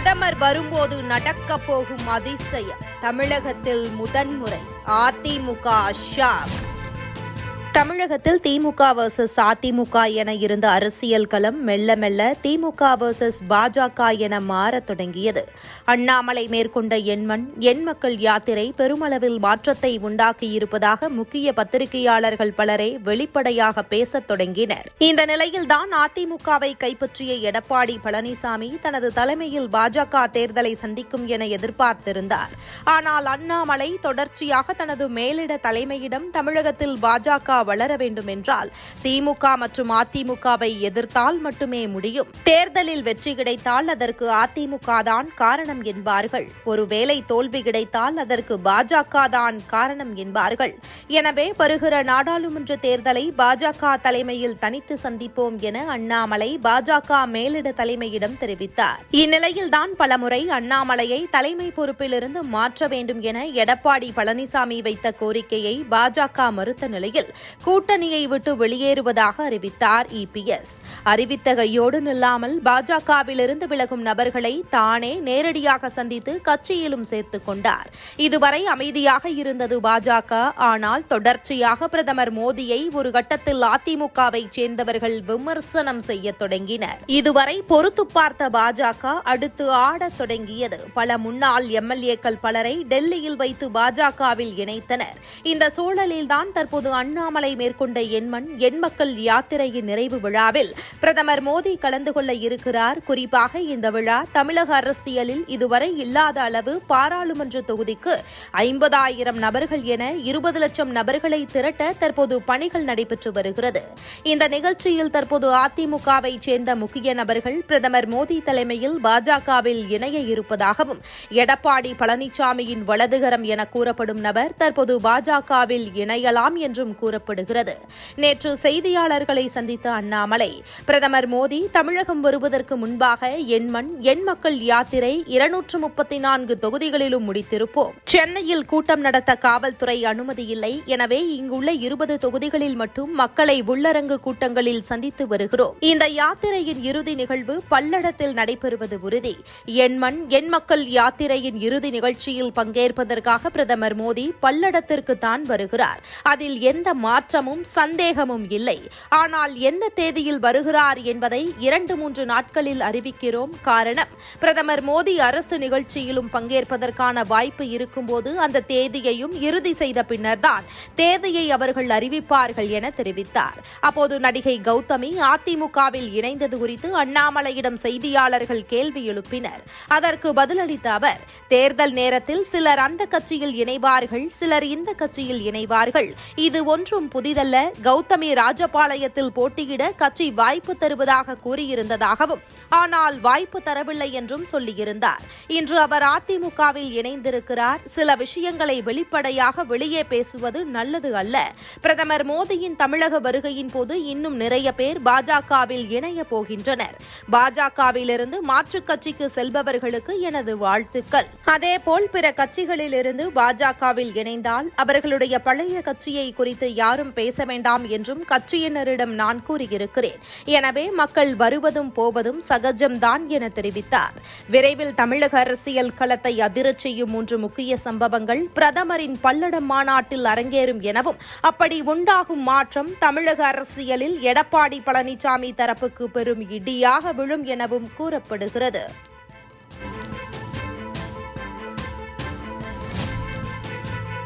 பிரதமர் வரும்போது நடக்கப் போகும் அதிசயம். தமிழகத்தில் முதன்முறை. அதிமுக ஷாக் தமிழகத்தில் திமுக வர்சஸ் அதிமுக என இருந்த அரசியல் களம் மெல்ல மெல்ல திமுக வர்சஸ் பாஜக என மாறத் தொடங்கியது. அண்ணாமலை மேற்கொண்ட எண்மண் எண் மக்கள் யாத்திரை பெருமளவில் மாற்றத்தை உண்டாக்கியிருப்பதாக முக்கிய பத்திரிகையாளர்கள் பலரே வெளிப்படையாக பேசத் தொடங்கினர். இந்த நிலையில்தான் அதிமுகவை கைப்பற்றிய எடப்பாடி பழனிசாமி தனது தலைமையில் பாஜக தேர்தலை சந்திக்கும் என எதிர்பார்த்திருந்தார். ஆனால் அண்ணாமலை தொடர்ச்சியாக தனது மேலிட தலைமையிடம் தமிழகத்தில் பாஜக வளர வேண்டும் என்றால் திமுக மற்றும் அதிமுகவை எதிர்த்தால் மட்டுமே முடியும். தேர்தலில் வெற்றி கிடைத்தால் அதற்கு அதிமுக தான் காரணம் என்பார்கள். ஒருவேளை தோல்வி கிடைத்தால் அதற்கு பாஜக தான் காரணம் என்பார்கள். எனவே வருகிற நாடாளுமன்ற தேர்தலை பாஜக தலைமையில் தனித்து சந்திப்போம் என அண்ணாமலை பாஜக மேலிட தலைமையிடம் தெரிவித்தார். இந்நிலையில் தான் பலமுறை அண்ணாமலையை தலைமை பொறுப்பிலிருந்து மாற்ற வேண்டும் என எடப்பாடி பழனிசாமி வைத்த கோரிக்கையை பாஜக மறுத்த நிலையில் கூட்டணியை விட்டு வெளியேறுவதாக அறிவித்தார் இபிஎஸ் அறிவித்த கையோடு நில்லாமல் பாஜகவிலிருந்து விலகும் நபர்களை தானே நேரடியாக சந்தித்து கட்சியிலும் சேர்த்துக் கொண்டார். இதுவரை அமைதியாக இருந்தது பாஜக. ஆனால் தொடர்ச்சியாக பிரதமர் மோடியை ஒரு கட்டத்தில் அதிமுகவை சேர்ந்தவர்கள் விமர்சனம் செய்ய தொடங்கினர். இதுவரை பொறுத்து பார்த்த பாஜக அடுத்து ஆடத் தொடங்கியது. பல முன்னாள் எம்எல்ஏக்கள் பலரை டெல்லியில் வைத்து பாஜகவில் இணைத்தனர். இந்த சூழலில்தான் தற்போது அண்ணாமலை யாத்திரை மேற்கொண்ட எண்மண் எண்மக்கள் யாத்திரையின் நிறைவு விழாவில் பிரதமர் மோடி கலந்து கொள்ள இருக்கிறார். குறிப்பாக இந்த விழா தமிழக அரசியலில் இதுவரை இல்லாத அளவு பாராளுமன்ற தொகுதிக்கு ஐம்பதாயிரம் நபர்கள் என இருபது லட்சம் நபர்களை திரட்ட தற்போது பணிகள் நடைபெற்று வருகிறது. இந்த நிகழ்ச்சியில் தற்போது அதிமுகவை சேர்ந்த முக்கிய நபர்கள் பிரதமர் மோடி தலைமையில் பாஜகவில் இணைய இருப்பதாகவும் எடப்பாடி பழனிசாமியின் வலதுகரம் என கூறப்படும் நபர் தற்போது பாஜகவில் இணையலாம் என்றும் கூறப்படும் கூறப்படுகிறது நேற்று செய்தியாளர்களை சந்தித்த அண்ணாமலை பிரதமர் மோடி தமிழகம் வருவதற்கு முன்பாக எண்மண் எண் மக்கள் யாத்திரை இருநூற்று முப்பத்தி நான்கு தொகுதிகளிலும் முடித்திருப்போம். சென்னையில் கூட்டம் நடத்த காவல்துறை அனுமதி இல்லை. எனவே இங்குள்ள இருபது தொகுதிகளில் மட்டும் மக்களை உள்ளரங்கு கூட்டங்களில் சந்தித்து வருகிறோம். இந்த யாத்திரையின் இறுதி நிகழ்வு பல்லடத்தில் நடைபெறுவது உறுதி. எண்மண் எண் மக்கள் யாத்திரையின் இறுதி நிகழ்ச்சியில் பங்கேற்பதற்காக பிரதமர் மோடி பல்லடத்திற்கு தான் வருகிறார். அதில் எந்த மாற்றமும் சந்தேகமும் இல்லை. ஆனால் எந்த தேதியில் வருகிறார் என்பதை இரண்டு மூன்று நாட்களில் அறிவிக்கிறோம் காரணம். பிரதமர் மோடி அரசு நிகழ்ச்சியிலும் பங்கேற்பதற்கான வாய்ப்பு இருக்கும்போது அந்த தேதியையும் இறுதி செய்த பின்னர்தான் தேதியை அவர்கள் அறிவிப்பார்கள் என தெரிவித்தார். அப்போது நடிகை கௌதமி அதிமுகவில் இணைந்தது குறித்து அண்ணாமலையிடம் செய்தியாளர்கள் கேள்வி எழுப்பினர். அதற்கு பதிலளித்த அவர் தேர்தல் நேரத்தில் சிலர் அந்த கட்சியில் இணைவார்கள் சிலர் இந்த கட்சியில் இணைவார்கள். இது ஒன்றும் புதிதல்ல. கௌதமி ராஜபாளையத்தில் போட்டியிட கட்சி வாய்ப்பு தருவதாக கூறியிருந்ததாகவும் ஆனால் வாய்ப்பு தரவில்லை என்றும் சொல்லியிருந்தார். இன்று அவர் அதிமுகவில் இணைந்திருக்கிறார். சில விஷயங்களை வெளிப்படையாக வெளியே பேசுவது நல்லது அல்ல. பிரதமர் மோடியின் தமிழக வருகையின் போது இன்னும் நிறைய பேர் பாஜகவில் இணைய போகின்றனர். பாஜகவிலிருந்து மாற்றுக் கட்சிக்கு செல்பவர்களுக்கு எனது வாழ்த்துக்கள். அதேபோல் பிற கட்சிகளிலிருந்து பாஜகவில் இணைந்தால் அவர்களுடைய பழைய கட்சியை குறித்து யாரும் யாரும் பேச வேண்டாம் என்றும் கட்சியினரிடம் நான் கூறியிருக்கிறேன். எனவே மக்கள் வருவதும் போவதும் சகஜம்தான் என தெரிவித்தார். விரைவில் தமிழக அரசியல் களத்தை அதிரச் செய்யும் மூன்று முக்கிய சம்பவங்கள் பிரதமரின் பல்லடம் மாநாட்டில் அரங்கேறும் எனவும் அப்படி உண்டாகும் மாற்றம் தமிழக அரசியலில் எடப்பாடி பழனிசாமி தரப்புக்கு பெரும் இடியாக விழும் எனவும் கூறப்படுகிறது.